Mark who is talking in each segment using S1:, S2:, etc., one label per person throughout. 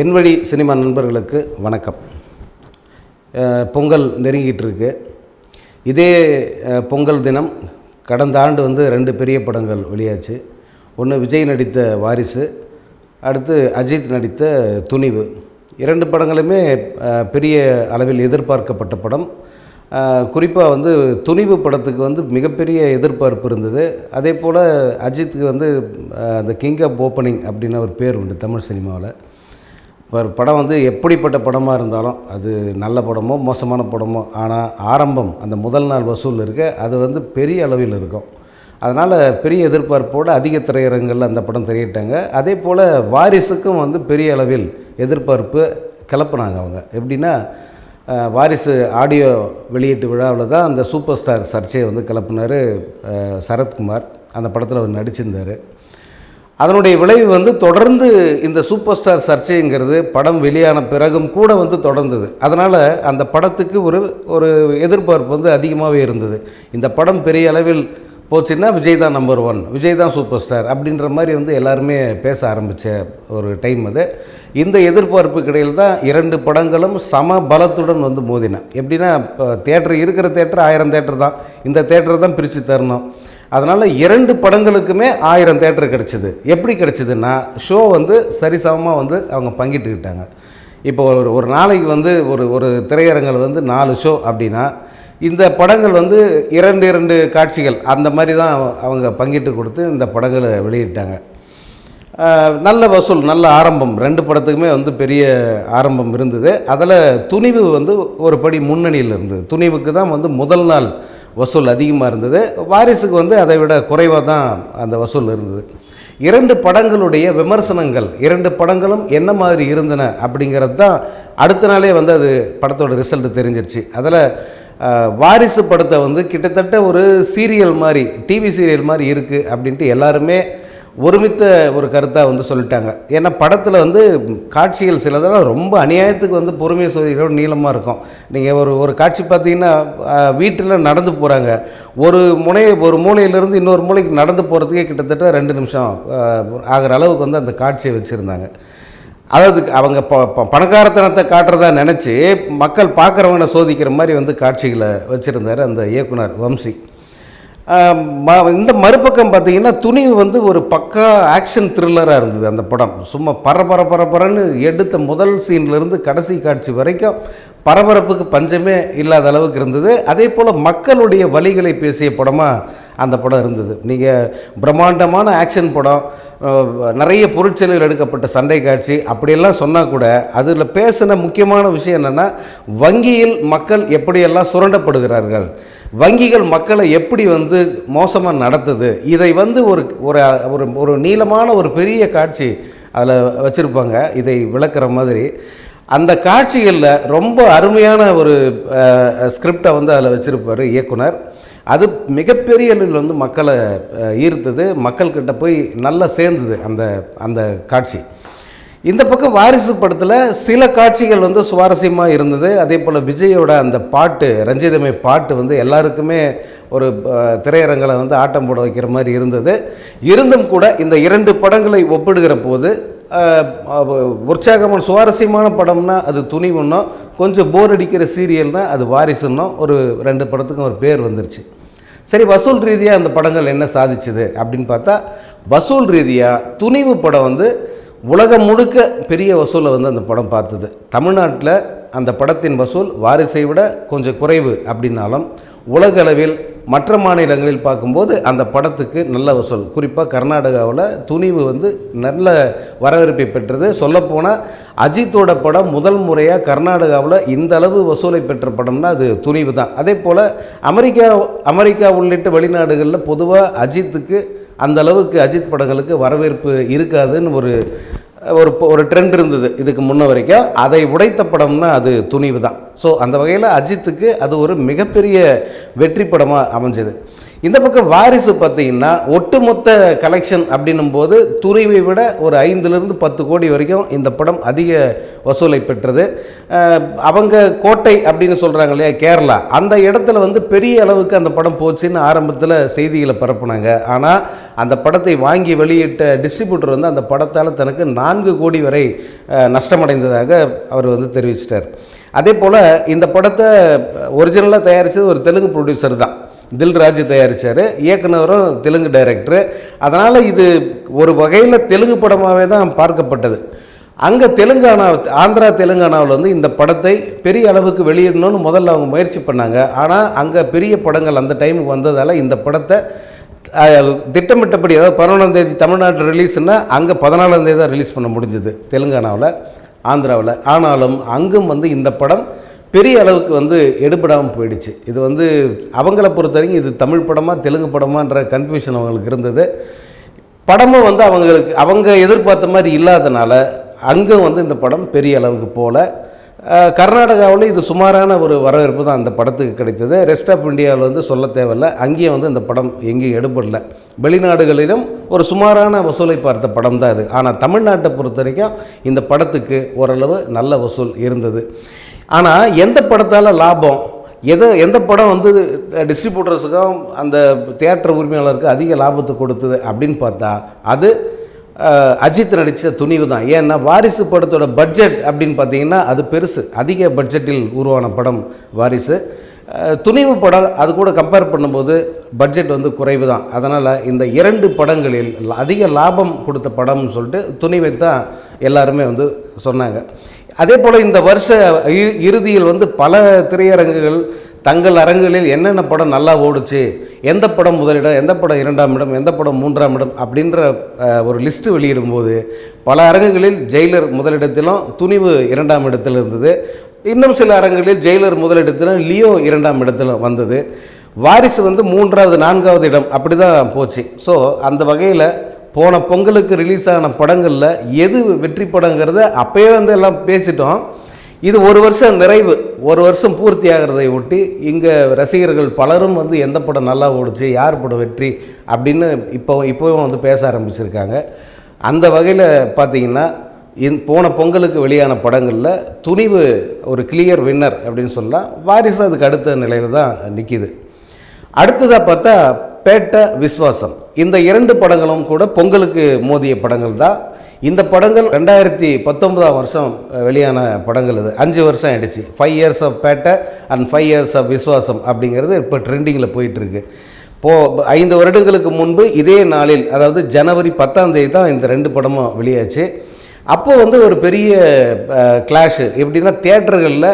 S1: என் வழி சினிமா நண்பர்களுக்கு வணக்கம். பொங்கல் நெருங்கிட்டு இருக்கு இதே பொங்கல் தினம் கடந்த ஆண்டு வந்து ரெண்டு பெரிய படங்கள் வெளியாச்சு. ஒன்று விஜய் நடித்த வாரிசு அடுத்து அஜித் நடித்த துணிவு. இரண்டு படங்களுமே பெரிய அளவில் எதிர்பார்க்கப்பட்ட படம். குறிப்பாக வந்து துணிவு படத்துக்கு வந்து மிகப்பெரிய எதிர்பார்ப்பு இருந்தது. அதே போல் அஜித்துக்கு வந்து அந்த கிங் ஆஃப் ஓப்பனிங் அப்படின்னு ஒரு பேர் உண்டு தமிழ் சினிமாவில். இப்போ படம் வந்து எப்படிப்பட்ட படமாக இருந்தாலும் அது நல்ல படமோ மோசமான படமோ ஆனால் ஆரம்பம் அந்த முதல் நாள் வசூல் இருக்க அது வந்து பெரிய அளவில் இருக்கும். அதனால் பெரிய எதிர்பார்ப்போடு அதிக திரையரங்கில் அந்த படம் திரையிட்டாங்க. அதே போல் வாரிசுக்கும் வந்து பெரிய அளவில் எதிர்பார்ப்பு கிளப்புனாங்க அவங்க. எப்படின்னா வாரிசு ஆடியோ வெளியீட்டு விழாவில் தான் அந்த சூப்பர் ஸ்டார் சர்ச்சையை வந்து கிளப்புனார் சரத்குமார். அந்த படத்தில் அவர் நடிச்சிருந்தார். அதனுடைய விளைவு வந்து தொடர்ந்து இந்த சூப்பர் ஸ்டார் சர்ச்சைங்கிறது படம் வெளியான பிறகும் கூட வந்து தொடர்ந்தது. அதனால் அந்த படத்துக்கு ஒரு ஒரு எதிர்பார்ப்பு வந்து அதிகமாகவே இருந்தது. இந்த படம் பெரிய அளவில் போச்சுன்னா விஜய் தான் நம்பர் ஒன் விஜய் தான் சூப்பர் ஸ்டார் அப்படின்ற மாதிரி வந்து எல்லாருமே பேச ஆரம்பித்த ஒரு டைம் அது. இந்த எதிர்பார்ப்புக்கு இடையில் தான் இரண்டு படங்களும் சம பலத்துடன் வந்து மோதின. எப்படின்னா இப்போ தேட்டர் இருக்கிற தேட்டர் ஆயிரம் தேட்டர் தான். இந்த தேட்டர் தான் பிரித்து தரணும். அதனால் இரண்டு படங்களுக்குமே ஆயிரம் தேட்டர் கிடச்சிது. எப்படி கிடச்சிதுன்னா ஷோ வந்து சரிசமமாக வந்து அவங்க பங்கிட்டுக்கிட்டாங்க. இப்போ ஒரு ஒரு நாளைக்கு வந்து ஒரு ஒரு திரையரங்கில் வந்து நாலு ஷோ அப்படின்னா இந்த படங்கள் வந்து இரண்டு இரண்டு காட்சிகள் அந்த மாதிரி தான் அவங்க பங்கிட்டு கொடுத்து இந்த படங்களை வெளியிட்டாங்க. நல்ல வசூல் நல்ல ஆரம்பம். ரெண்டு படத்துக்குமே வந்து பெரிய ஆரம்பம் இருந்தது. அதில் துணிவு வந்து ஒரு படி முன்னணியில் இருந்தது. துணிவுக்கு தான் வந்து முதல் நாள் வசூல் அதிகமாக இருந்தது. வாரிசுக்கு வந்து அதை விட குறைவாக தான் அந்த வசூல் இருந்தது. இரண்டு படங்களுடைய விமர்சனங்கள் இரண்டு படங்களும் என்ன மாதிரி இருந்தன அப்படிங்கிறது தான் அடுத்த நாளே வந்து அது படத்தோட ரிசல்ட் தெரிஞ்சிருச்சு. அதில் வாரிசு படத்தை வந்து கிட்டத்தட்ட ஒரு சீரியல் மாதிரி டிவி சீரியல் மாதிரி இருக்குது அப்படின்ட்டு எல்லாருமே ஒருமித்த ஒரு கருத்தாக வந்து சொல்லிட்டாங்க. ஏன்னா படத்தில் வந்து காட்சிகள் சிலதெல்லாம் ரொம்ப அநியாயத்துக்கு வந்து பொறுமையை சொல்லிக்கிற நீளமாக இருக்கும். நீங்கள் ஒரு ஒரு காட்சி பார்த்தீங்கன்னா வீட்டில் நடந்து போகிறாங்க ஒரு முனை ஒரு மூலையிலேருந்து இன்னொரு மூலைக்கு நடந்து போகிறதுக்கே கிட்டத்தட்ட ரெண்டு நிமிஷம் ஆகிற அளவுக்கு வந்து அந்த காட்சியை வச்சுருந்தாங்க. அதாவது அவங்க ப ப- பணக்காரத்தனத்தை காட்டுறதா நினச்சி மக்கள் பார்க்குறவனை சோதிக்கிற மாதிரி வந்து காட்சிகளை வச்சுருந்தார் அந்த இயக்குனர் வம்சி. இந்த மறுபக்கம் பார்த்தீங்கன்னா துணிவு வந்து ஒரு பக்கா ஆக்ஷன் த்ரில்லராக இருந்தது அந்த படம். சும்மா பரபர பரபரன்னு எடுத்த முதல் சீன்லேருந்து கடைசி காட்சி வரைக்கும் பரபரப்புக்கு பஞ்சமே இல்லாத அளவுக்கு இருந்தது. அதே போல் மக்களுடைய வழிகளை பேசிய படமாக அந்த படம் இருந்தது. நீங்கள் பிரம்மாண்டமான ஆக்ஷன் படம் நிறைய பொருட்செலவில் எடுக்கப்பட்ட சண்டை காட்சி அப்படியெல்லாம் சொன்னால் கூட அதில் பேசின முக்கியமான விஷயம் என்னென்னா வங்கியில் மக்கள் எப்படியெல்லாம் சுரண்டப்படுகிறார்கள்? வங்கிகள் மக்களை எப்படி வந்து மோசமாக நடத்துது? இதை வந்து ஒரு ஒரு ஒரு ஒரு நீளமான ஒரு பெரிய காட்சி அதில் வச்சுருப்பாங்க. இதை விளக்குற மாதிரி. அந்த காட்சிகளில் ரொம்ப அருமையான ஒரு ஸ்கிரிப்டை வந்து அதில் வச்சுருப்பார் இயக்குனர். அது மிகப்பெரிய அளவில் வந்து மக்களை ஈர்த்தது. மக்கள்கிட்ட போய் நல்லா சேர்ந்தது அந்த அந்த காட்சி. இந்த பக்கம் வாரிசு படத்தில் சில காட்சிகள் வந்து சுவாரஸ்யமாக இருந்தது. அதே போல் விஜயோட அந்த பாட்டு ரஞ்சிதமை பாட்டு வந்து எல்லாருக்குமே ஒரு திரையரங்கில் திரையரங்களை வந்து ஆட்டம் போட வைக்கிற மாதிரி இருந்தது. இருந்தும் கூட இந்த இரண்டு படங்களை ஒப்பிடுகிற போது உற்சாகமான சுவாரஸ்யமான படம்னா அது துணிவுன்னும் கொஞ்சம் போர் அடிக்கிற சீரியல்னால் அது வாரிசுன்னும் ஒரு ரெண்டு படத்துக்கும் ஒரு பேர் வந்துருச்சு. சரி வசூல் ரீதியாக அந்த படங்கள் என்ன சாதிச்சுது அப்படின்னு பார்த்தா வசூல் ரீதியாக துணிவு படம் வந்து உலகம் முழுக்க பெரிய வசூலை வந்து அந்த படம் பார்த்தது. தமிழ்நாட்டில் அந்த படத்தின் வசூல் வாரிசை விட கொஞ்சம் குறைவு அப்படின்னாலும் உலக அளவில் மற்ற மாநிலங்களில் பார்க்கும்போது அந்த படத்துக்கு நல்ல வசூல். குறிப்பாக கர்நாடகாவில் துணிவு வந்து நல்ல வரவேற்பை பெற்றது. சொல்லப்போனால் அஜித்தோட படம் முதல் முறையாக கர்நாடகாவில் இந்த அளவு வசூலை பெற்ற படம்னா அது துணிவு தான் அதே போல் அமெரிக்கா அமெரிக்கா உள்ளிட்ட வெளிநாடுகளில் பொதுவாக அஜித்துக்கு அந்த அளவுக்கு அஜித் படங்களுக்கு வரவேற்பு இருக்காதுன்னு ஒரு ஒரு ஒரு ட்ரெண்ட் இருந்தது இதுக்கு முன்ன வரைக்கும். அதை உடைத்த படம்னா அது துணிவு தான். ஸோ அந்த வகையில் அஜித்துக்கு அது ஒரு மிகப்பெரிய வெற்றி படமாக அமைஞ்சது. இந்த பக்கம் வாரிசு பார்த்தீங்கன்னா ஒட்டுமொத்த கலெக்ஷன் அப்படின்னும் போது துணிவை விட ஒரு ஐந்துலேருந்து பத்து கோடி வரைக்கும் இந்த படம் அதிக வசூலை பெற்றது. அவங்க கோட்டை அப்படின்னு சொல்கிறாங்க இல்லையா கேரளா. அந்த இடத்துல வந்து பெரிய அளவுக்கு அந்த படம் போச்சுன்னு ஆரம்பத்தில் செய்திகளை பரப்புனாங்க. ஆனால் அந்த படத்தை வாங்கி வெளியிட்ட டிஸ்ட்ரிபியூட்டர் வந்து அந்த படத்தால் தனக்கு நான்கு கோடி வரை நஷ்டமடைந்ததாக அவர் வந்து தெரிவிச்சிட்டார். அதே போல் இந்த படத்தை ஒரிஜினலாக தயாரித்தது ஒரு தெலுங்கு ப்ரொடியூசர் தான். தில்ராஜ் தயாரித்தார் இயக்குனரும் தெலுங்கு டைரக்டரு அதனால் இது ஒரு வகையில் தெலுங்கு படமாகவே தான் பார்க்கப்பட்டது. அங்கே தெலுங்கானா ஆந்திரா தெலுங்கானாவில் வந்து இந்த படத்தை பெரிய அளவுக்கு வெளியிடணும்னு முதல்ல அவங்க முயற்சி பண்ணாங்க. ஆனால் அங்கே பெரிய படங்கள் அந்த டைமுக்கு வந்ததால் இந்த படத்தை திட்டமிட்டபடி அதாவது பதினொன்றாம் தேதி தமிழ்நாட்டில் ரிலீஸ்னால் அங்கே பதினாலாம் தேதி தான் ரிலீஸ் பண்ண முடிஞ்சது தெலுங்கானாவில் ஆந்திராவில். ஆனாலும் அங்கும் வந்து இந்த படம் பெரிய அளவுக்கு வந்து எடுபடாமல் போயிடுச்சு. இது வந்து அவங்கள பொறுத்த வரைக்கும் இது தமிழ் படமா தெலுங்கு படமான்ற கன்ஃபியூஷன் அவங்களுக்கு இருந்தது. படமும் வந்து அவங்களுக்கு அவங்க எதிர்பார்த்த மாதிரி இல்லாதனால அங்கே வந்து இந்த படம் பெரிய அளவுக்கு போகல கர்நாடகாவில் இது சுமாரான ஒரு வரவேற்பு தான் அந்த படத்துக்கு கிடைத்தது. ரெஸ்ட் ஆஃப் இந்தியாவில் வந்து சொல்ல தேவையில்ல. அங்கேயும் வந்து இந்த படம் எங்கேயும் எடுபடல. வெளிநாடுகளிலும் ஒரு சுமாரான வசூலை பார்த்த படம் தான் இது. ஆனால் தமிழ்நாட்டை பொறுத்த வரைக்கும் இந்த படத்துக்கு ஓரளவு நல்ல வசூல் இருந்தது. ஆனால் எந்த படத்தால் லாபம்? எதை எந்த படம் வந்து டிஸ்ட்ரிபியூட்டர்ஸுக்கும் அந்த தியேட்டர் உரிமையாளருக்கு அதிக லாபத்தை கொடுத்தது அப்படின்னு பார்த்தா அது அஜித் நடித்த துணிவு தான் ஏன்னா வாரிசு படத்தோட பட்ஜெட் அப்படின்னு பார்த்தீங்கன்னா அது பெருசு. அதிக பட்ஜெட்டில் உருவான படம் வாரிசு. துணிவு படம் அது கூட கம்பேர் பண்ணும்போது பட்ஜெட் வந்து குறைவு தான் அதனால் இந்த இரண்டு படங்களில் அதிக லாபம் கொடுத்த படம்னு சொல்லிட்டு துணிவை தான் எல்லாருமே வந்து சொன்னாங்க. அதே போல் இந்த வருஷ இ- இறுதியில் வந்து பல திரையரங்குகள் தங்கள் அரங்குகளில் என்னென்ன படம் நல்லா ஓடுச்சு எந்த படம் முதலிடம் எந்த படம் இரண்டாம் இடம் எந்த படம் மூன்றாம் இடம் அப்படின்ற ஒரு லிஸ்ட்டு வெளியிடும்போது பல அரங்குகளில் ஜெயிலர் முதலிடத்திலும் துணிவு இரண்டாம் இடத்தில் இருந்தது. இன்னும் சில அரங்குகளில் ஜெயிலர் முதலிடத்திலும் லியோ இரண்டாம் இடத்திலும் வந்தது. வாரிசு வந்து மூன்றாவது நான்காவது இடம் அப்படி தான் போச்சு. ஸோ அந்த வகையில் போன பொங்கலுக்கு ரிலீஸ் ஆன படங்களில் எது வெற்றி படங்கிறத அப்போயே வந்து எல்லாம் பேசிட்டோம். இது ஒரு வருஷம் நிறைவு. ஒரு வருஷம் பூர்த்தி ஆகிறதை ஒட்டி இங்கே ரசிகர்கள் பலரும் வந்து எந்த படம் நல்லா ஓடுச்சு யார் படம் வெற்றி அப்படின்னு இப்போ இப்போவும் வந்து பேச ஆரம்பிச்சிருக்காங்க. அந்த வகையில் பார்த்தீங்கன்னா இந் போன பொங்கலுக்கு வெளியான படங்களில் துணிவு ஒரு கிளியர் வின்னர் அப்படின்னு சொல்லலாம். வாரிசு அதுக்கு அடுத்த நிலையில் தான் நிற்கிது அடுத்ததாக பார்த்தா பேட்ட விஸ்வாசம். இந்த இரண்டு படங்களும் கூட பொங்கலுக்கு மோதிய படங்கள் தான். இந்த படங்கள் ரெண்டாயிரத்தி பத்தொன்பதாம் வருஷம் வெளியான படங்கள் இது. அஞ்சு வருஷம் ஆயிடுச்சு. Five years of Petta and five years of Viswasam அப்படிங்கிறது இப்போ ட்ரெண்டிங்கில் போயிட்டுருக்கு. போ ஐந்து வருடங்களுக்கு முன்பு இதே நாளில் அதாவது ஜனவரி பத்தாம் தேதி தான் இந்த ரெண்டு படமும் வெளியாச்சு. அப்போ வந்து ஒரு பெரிய கிளாஷு எப்படின்னா தியேட்டர்களில்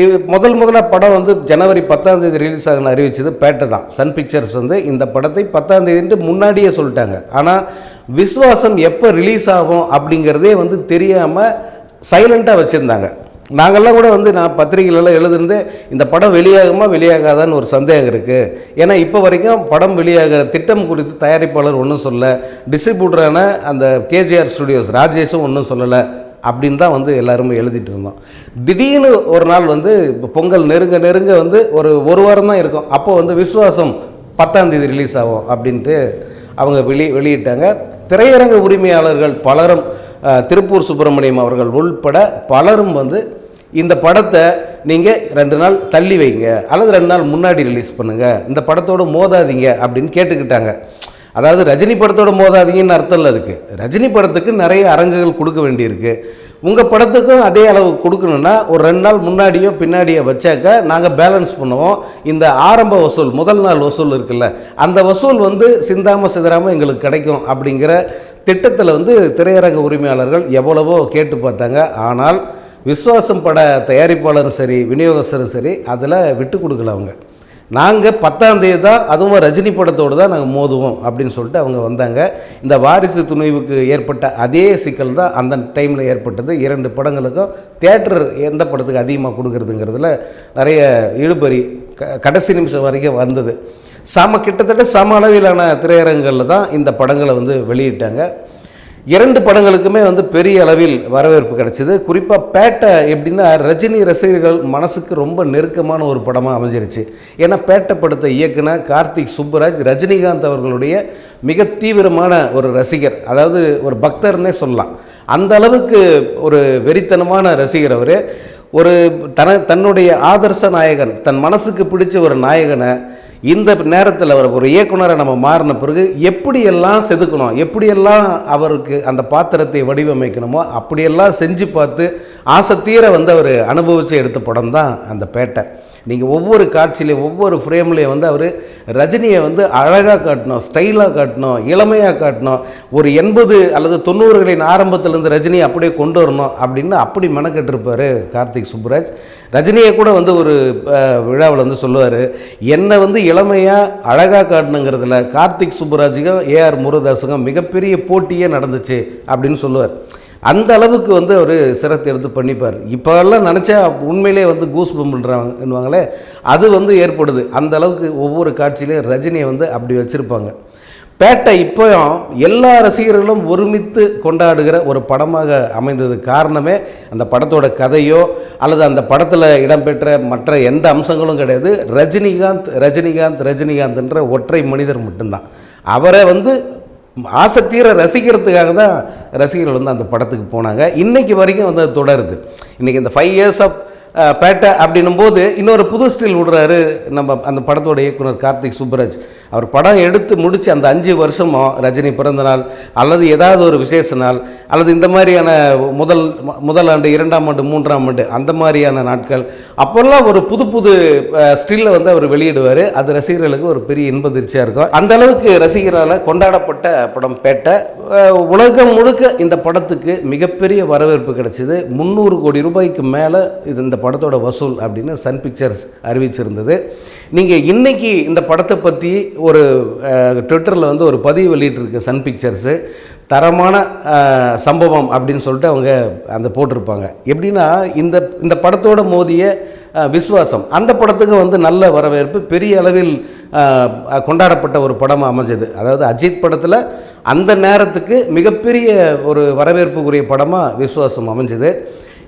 S1: இது முதல் முதல்ல படம் வந்து ஜனவரி பத்தாம் தேதி ரிலீஸ் ஆகணும் அறிவிச்சது பேட்டை தான். சன் பிக்சர்ஸ் வந்து இந்த படத்தை பத்தாம் தேதின்ட்டு முன்னாடியே சொல்லிட்டாங்க. ஆனால் விஸ்வாசம் எப்போ ரிலீஸ் ஆகும் அப்படிங்கிறதே வந்து தெரியாமல் சைலண்ட்டாக வச்சுருந்தாங்க. நாங்கள்லாம் கூட வந்து நான் பத்திரிகைகளெல்லாம் எழுதுனது இந்த படம் வெளியாகுமா வெளியாகாதான்னு ஒரு சந்தேகம் இருக்குது ஏன்னா இப்போ வரைக்கும் படம் வெளியாகிற திட்டம் குறித்து தயாரிப்பாளர் ஒன்றும் சொல்ல டிஸ்ட்ரிபியூட்டரான அந்த கேஜிஆர் ஸ்டுடியோஸ் ராஜேஷும் ஒன்றும் சொல்லலை அப்படின்னு தான் வந்து எல்லாருமே எழுதிட்டு இருந்தோம். திடீர்னு ஒரு நாள் வந்து இப்போ பொங்கல் நெருங்க நெருங்க வந்து ஒரு ஒரு வாரம் தான் இருக்கும். அப்போ வந்து விஸ்வாசம் பத்தாம் தேதி ரிலீஸ் ஆகும் அப்படின்ட்டு அவங்க வெளி வெளியிட்டாங்க. திரையரங்க உரிமையாளர்கள் பலரும் திருப்பூர் சுப்பிரமணியம் அவர்கள் உள்பட பலரும் வந்து இந்த படத்தை நீங்கள் ரெண்டு நாள் தள்ளி வைங்க அல்லது ரெண்டு நாள் முன்னாடி ரிலீஸ் பண்ணுங்கள் இந்த படத்தோடு மோதாதீங்க அப்படின்னு கேட்டுக்கிட்டாங்க. அதாவது ரஜினி படத்தோட மோதாதீங்கன்னு அர்த்தம் இல்லை அதுக்கு. ரஜினி படத்துக்கு நிறைய அரங்குகள் கொடுக்க வேண்டியிருக்கு. உங்கள் படத்துக்கும் அதே அளவு கொடுக்கணுன்னா ஒரு ரெண்டு நாள் முன்னாடியோ பின்னாடியோ வச்சாக்க நாங்கள் பேலன்ஸ் பண்ணுவோம். இந்த ஆரம்ப வசூல் முதல் நாள் வசூல் இருக்குல்ல அந்த வசூல் வந்து சிந்தாமல் சிதறாமல் எங்களுக்கு கிடைக்கும் அப்படிங்கிற திட்டத்தில் வந்து திரையரங்க உரிமையாளர்கள் எவ்வளவோ கேட்டு பார்த்தாங்க. ஆனால் விஸ்வாசம் பட தயாரிப்பாளரும் சரி விநியோகஸ்தரும் சரி அதில் விட்டு கொடுக்கல அவங்க. நாங்கள் பத்தாம் தேதி தான் அதுவும் ரஜினி படத்தோடு தான் நாங்கள் மோதுவோம் அப்படின்னு சொல்லிட்டு அவங்க வந்தாங்க. இந்த வாரிசு துணிவுக்கு ஏற்பட்ட அதே சிக்கல் தான் அந்த டைமில் ஏற்பட்டது. இரண்டு படங்களுக்கும் தேட்டர் எந்த படத்துக்கு அதிகமாக கொடுக்குறதுங்கிறதுல நிறைய இழுபறி க கடைசி நிமிஷம் வரைக்கும் வந்தது. சம கிட்டத்தட்ட சம அளவிலான திரையரங்குகளில் தான் இந்த படங்களை வந்து வெளியிட்டாங்க. இரண்டு படங்களுக்குமே வந்து பெரிய அளவில் வரவேற்பு கிடைச்சிது. குறிப்பாக பேட்டை எப்படின்னா ரஜினி ரசிகர்கள் மனசுக்கு ரொம்ப நெருக்கமான ஒரு படமாக அமைஞ்சிருச்சு. ஏன்னா பேட்டை படத்தை இயக்குனர் கார்த்திக் சுப்புராஜ் ரஜினிகாந்த் அவர்களுடைய மிக தீவிரமான ஒரு ரசிகர். அதாவது ஒரு பக்தர்னே சொல்லலாம். அந்த அளவுக்கு ஒரு வெறித்தனமான ரசிகர் அவர். ஒரு தன தன்னுடைய ஆதர்ச நாயகன் தன் மனசுக்கு பிடிச்ச ஒரு நாயகனை இந்த நேரத்தில் அவர் ஒரு இயக்குனரை நம்ம மாறின பிறகு எப்படியெல்லாம் செதுக்கணும்? எப்படியெல்லாம் அவருக்கு அந்த பாத்திரத்தை வடிவமைக்கணுமோ அப்படியெல்லாம் செஞ்சு பார்த்து ஆசத்தீர வந்து அவர் அனுபவித்து எடுத்த படம் தான் அந்த பேட்டை. நீங்கள் ஒவ்வொரு காட்சியிலையும் ஒவ்வொரு ஃப்ரேம்லேயும் வந்து அவர் ரஜினியை வந்து அழகாக காட்டணும் ஸ்டைலாக காட்டணும் இளமையாக காட்டணும் ஒரு எண்பது அல்லது தொண்ணூறுகளின் ஆரம்பத்திலேருந்து ரஜினியை அப்படியே கொண்டு வரணும் அப்படின்னு அப்படி மெனக்கெட்டிருப்பார் கார்த்திக் சுப்புராஜ். ரஜினியை கூட வந்து ஒரு விழாவில் வந்து சொல்லுவார் என்னை வந்து இளமையாக அழகாக காட்டணுங்கிறதுல கார்த்திக் சுப்புராஜுக்கும் ஏஆர் முருகதாஸுக்கும் மிகப்பெரிய போட்டியே நடந்துச்சு அப்படின்னு சொல்லுவார். அந்த அளவுக்கு வந்து அவர் சிரத்தை எடுத்து பண்ணிப்பார். இப்போல்லாம் நினச்சா உண்மையிலே வந்து கூஸ் பம்புன்றாங்கன்னுவாங்களே அது வந்து ஏற்படுது. அந்த அளவுக்கு ஒவ்வொரு காட்சியிலையும் ரஜினியை வந்து அப்படி வச்சுருப்பாங்க. பேட்டை இப்போயும் எல்லா ரசிகர்களும் ஒருமித்து கொண்டாடுகிற ஒரு படமாக அமைந்தது. காரணமே அந்த படத்தோட கதையோ அல்லது அந்த படத்தில் இடம்பெற்ற மற்ற எந்த அம்சங்களும் கிடையாது. ரஜினிகாந்த் ரஜினிகாந்த் ரஜினிகாந்த்ன்ற ஒற்றை மனிதர் மட்டும்தான். அவரை வந்து ஆசத்தீர ரசிக்கிறதுக்காக தான் ரசிகர்கள் வந்து அந்த படத்துக்கு போனாங்க. இன்றைக்கி வரைக்கும் வந்து அது தொடருது. இன்றைக்கி இந்த ஃபைவ் இயர்ஸ் ஆஃப் பேட்டை அப்படின்னும் போது இன்னொரு புது ஸ்டில் விடுறாரு நம்ம அந்த படத்தோட இயக்குனர் கார்த்திக் சுப்பராஜ். அவர் படம் எடுத்து முடித்து அந்த அஞ்சு வருஷமும் ரஜினி பிறந்த நாள் அல்லது ஏதாவது ஒரு விசேஷ நாள் அல்லது இந்த மாதிரியான முதல் முதல் ஆண்டு இரண்டாம் ஆண்டு மூன்றாம் ஆண்டு அந்த மாதிரியான நாட்கள். அப்போல்லாம் ஒரு புது புது ஸ்டில்லை வந்து அவர் வெளியிடுவார். அது ரசிகர்களுக்கு ஒரு பெரிய இன்பதிர்ச்சியாக இருக்கும். அந்த அளவுக்கு ரசிகரால் கொண்டாடப்பட்ட படம் பேட்டை. உலகம் முழுக்க இந்த படத்துக்கு மிகப்பெரிய வரவேற்பு கிடைச்சிது. முந்நூறு கோடி ரூபாய்க்கு மேலே இது இந்த படத்தோட வசூல் அப்படின்னு சன் பிக்சர்ஸ் அறிவிச்சிருந்தது. நீங்கள் இன்றைக்கி இந்த படத்தை பற்றி ஒரு ட்விட்டரில் வந்து ஒரு பதிவு வெளியிட்டிருக்கு சன் பிக்சர்ஸு. தரமான சம்பவம் அப்படின்னு சொல்லிட்டு அவங்க அந்த போட்டிருப்பாங்க. எப்படின்னா இந்த இந்த படத்தோட மோதிய விஸ்வாசம் அந்த படத்துக்கு வந்து நல்ல வரவேற்பு பெரிய அளவில் கொண்டாடப்பட்ட ஒரு படமாக அமைஞ்சது. அதாவது அஜித் படத்தில் அந்த நேரத்துக்கு மிகப்பெரிய ஒரு வரவேற்புக்குரிய படமாக விஸ்வாசம் அமைஞ்சது.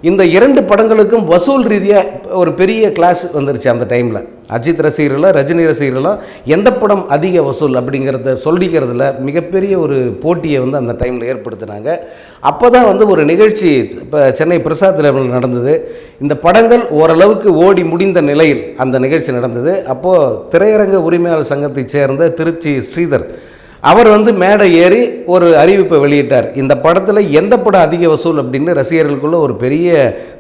S1: இந்த இரண்டு படங்களுக்கும் வசூல் ரீதியாக ஒரு பெரிய கிளாஸ் வந்துருச்சு அந்த டைமில் அஜித் ரசிகர்களும் ரஜினி ரசிகர்களும் எந்த படம் அதிக வசூல் அப்படிங்கிறத சொல்லிக்கிறதுல மிகப்பெரிய ஒரு போட்டியை வந்து அந்த டைமில் ஏற்படுத்தினாங்க. அப்போ தான் வந்து ஒரு நிகழ்ச்சி இப்போ சென்னை பிரசாத் நடந்தது. இந்த படங்கள் ஓரளவுக்கு ஓடி முடிந்த நிலையில் அந்த நிகழ்ச்சி நடந்தது. அப்போது திரையரங்க உரிமையாளர் சங்கத்தைச் சேர்ந்த திருச்சி ஸ்ரீதர் அவர் வந்து மேடை ஏறி ஒரு அறிவிப்பை வெளியிட்டார். இந்த படத்தில் எந்த படம் அதிக வசூல் அப்படின்னு ரசிகர்களுக்குள்ள ஒரு பெரிய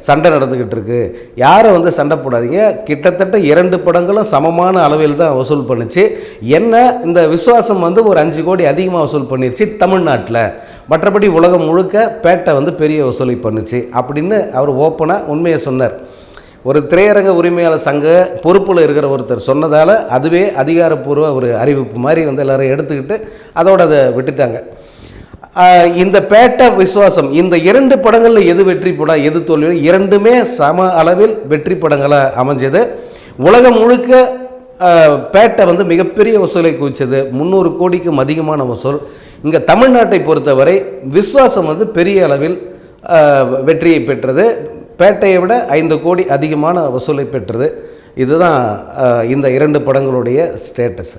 S1: சண்டை நடந்துக்கிட்டு இருக்கு. யாரை வந்து சண்டை போடாதீங்க. கிட்டத்தட்ட இரண்டு படங்களும் சமமான அளவில் தான் வசூல் பண்ணுச்சு. என்ன இந்த விசுவாசம் வந்து ஒரு அஞ்சு கோடி அதிகமாக வசூல் பண்ணிருச்சு தமிழ்நாட்டில். மற்றபடி உலகம் முழுக்க பேட்டை வந்து பெரிய வசூலை பண்ணுச்சு அப்படின்னு அவர் ஓப்பனாக உண்மையை சொன்னார். ஒரு திரையரங்க உரிமையாளர் சங்க பொறுப்பில் இருக்கிற ஒருத்தர் சொன்னதால் அதுவே அதிகாரப்பூர்வ ஒரு அறிவிப்பு மாதிரி வந்து எல்லோரும் எடுத்துக்கிட்டு அதோடு அதை விட்டுட்டாங்க. இந்த பேட்ட விசுவாசம் இந்த இரண்டு படங்களில் எது வெற்றி படம் எது தோல்வி இரண்டுமே சம அளவில் வெற்றி படங்களாக அமைஞ்சது. உலகம் முழுக்க பேட்டை வந்து மிகப்பெரிய வசூலை குவிச்சது. முந்நூறு கோடிக்கும் அதிகமான வசூல். இங்கே தமிழ்நாட்டை பொறுத்தவரை விஸ்வாசம் வந்து பெரிய அளவில் வெற்றியை பெற்றது. பேட்டையை விட ஐந்து கோடி அதிகமான வசூலை பெற்றது. இதுதான் இந்த இரண்டு படங்களுடைய ஸ்டேட்டஸ்